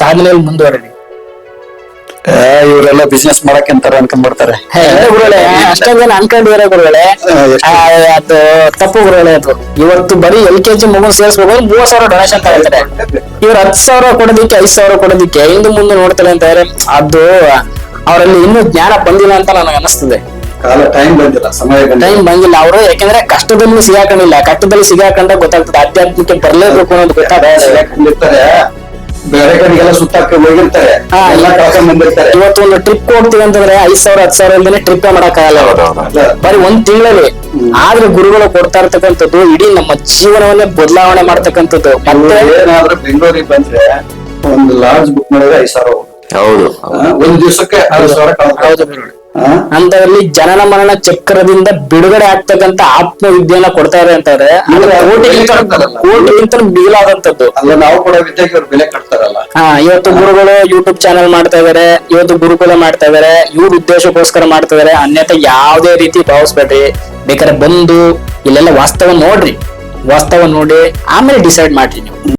ಸಾಧನೆಯಲ್ಲಿ ಮುಂದುವರಿರಿ ಇವರೆಲ್ಲ ಬಿಸ್ನೆಸ್ ಮಾಡಕ್ ಅಂತಾರ ಅನ್ಕೊಂಡ್ಬಿಡ್ತಾರೆ. ಗುರುಗಳೇ ಅಷ್ಟೊಂದ್ ಜನ ಅನ್ಕೊಂಡಿದಾರೆ ಗುರುಗಳೇ. ಅದು ತಪ್ಪು ಗುರುಗಳೇ ಅದು. ಇವತ್ತು ಬರೀ ಎಲ್ ಕೆ ಜಿ ಮಗು ಸೇರಿಸ್ಬೇಕು ಮೂವತ್ ಸಾವಿರ ಡೊನೇಷನ್ ತಗೊಳ್ತಾರೆ. ಇವ್ರು ಹತ್ ಸಾವಿರ ಕೊಡೋದಿಕ್ಕೆ ಐದ್ ಸಾವಿರ ಕೊಡೋದಿಕ್ಕೆ ಹಿಂದೆ ಮುಂದೆ ನೋಡ್ತಾರೆ ಅಂತ ಹೇಳಿದ್ರೆ ಅದು ಅವರಲ್ಲಿ ಇನ್ನೂ ಜ್ಞಾನ ಬಂದಿಲ್ಲ ಅಂತ ನನಗೆ ಅನಿಸ್ತದೆ ಟೈಮ್ ಬಂದಿಲ್ಲ ಸಮಯ ಟೈಮ್ ಬಂದಿಲ್ಲ ಅವರು ಯಾಕಂದ್ರೆ ಕಷ್ಟದಲ್ಲಿ ಸಿಗಾಕೊಂಡಿಲ್ಲ. ಕಷ್ಟದಲ್ಲಿ ಸಿಗಾಕೊಂಡ ಗೊತ್ತಾಗ್ತದೆ ಆಧ್ಯಾತ್ಮಕ್ಕೆ ಬರ್ಲೇಬೇಕು ಅನ್ನೋದು ಗೊತ್ತಾಗ್ತದೆ. ಕಡೆಗೆಲ್ಲ ಸುತ್ತಾಕ ಹೋಗಿರ್ತಾರೆ. ಹಾ. ಎಲ್ಲ ಕಳ್ಕೊಂಡ್ ಬಂದಿರ್ತಾರೆ. ಇವತ್ತು ಒಂದು ಟ್ರಿಪ್ ಹೋಗ್ತೀವಿ ಅಂತಂದ್ರೆ ಐದ್ ಸಾವಿರ ಹತ್ತು ಸಾವಿರ ಇಲ್ದೇನೆ ಟ್ರಿಪ್ ಮಾಡಕ್ಕಾಗಲ್ಲ. ಆಗಲ್ಲ ಬರೀ ಒಂದ್ ತಿಂಗಳಲ್ಲಿ. ಆದ್ರೆ ಗುರುಗಳು ಕೊಡ್ತಾ ಇರ್ತಕ್ಕಂಥದ್ದು ಇಡೀ ನಮ್ಮ ಜೀವನವನ್ನೇ ಬದಲಾವಣೆ ಮಾಡ್ತಕ್ಕಂಥದ್ದು. ಮತ್ತೆ? ಏನಾದ್ರೂ ಬೆಂಗಳೂರಿಗೆ ಬಂದ್ರೆ ಒಂದು ಲಾಡ್ಜ್ ಬುಕ್ ಮಾಡಿದ್ರೆ ಐದ್ ಸಾವಿರ. ಹೌದು. ಒಂದು ದಿವಸಕ್ಕೆ ಐದು ಸಾವಿರ ಹೌದು ಗುರುಗಳೇ. ಜನನ ಮರಣ ಚಕ್ರದಿಂದ ಬಿಡುಗಡೆ ಆಗ್ತಕ್ಕಂತ ಆತ್ಮವಿದ್ಯೆಯನ್ನ ಕೊಡ್ತಾ ಇದೆ ಅಂತಾರೆ ಕೋಟಿಗಿಂತ ಮಿಗಿಲಾದಂತದ್ದು ಅಲ್ಲ ನಾವು ಕೂಡ ವಿದ್ಯೆಗೆ ಬೆಲೆ ಕಟ್ತಾರಲ್ಲ. ಹಾ ಇವತ್ತು ಗುರುಗಳು ಯೂಟ್ಯೂಬ್ ಚಾನೆಲ್ ಮಾಡ್ತಾ ಇದಾರೆ ಇವತ್ತು ಗುರುಕುಲ ಮಾಡ್ತಾ ಇದಾರೆ ಇವ್ರ ಉದ್ದೇಶಕ್ಕೋಸ್ಕರ ಮಾಡ್ತಾ ಇದಾರೆ ಅನ್ಯತೆ ಯಾವುದೇ ರೀತಿ ಭಾವಿಸ್ಬೇಡ್ರಿ. ಬೇಕಾದ್ರೆ ಬಂದು ಇಲ್ಲೆಲ್ಲ ವಾಸ್ತವ ನೋಡ್ರಿ. ವಾಸ್ತವ ನೋಡಿ ಆಮೇಲೆ ಡಿಸೈಡ್ ಮಾಡ್ರಿ ನೀವು.